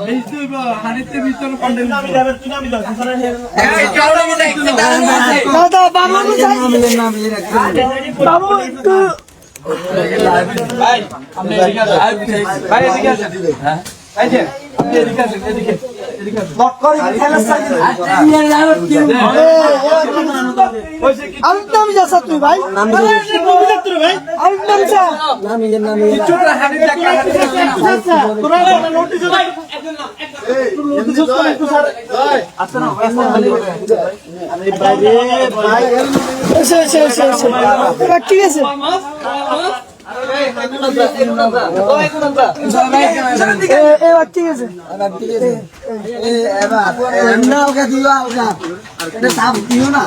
আমি পা আমি তুই ভূত আরিফ নাম আস্তে দাদা বাবা বাবু একটু আরিফ নাম যাচ্ছা তুই ভাই। আরিফ নাম যা এসে এসে ঠিক আছে এবার ঠিক আছে এবার দিও না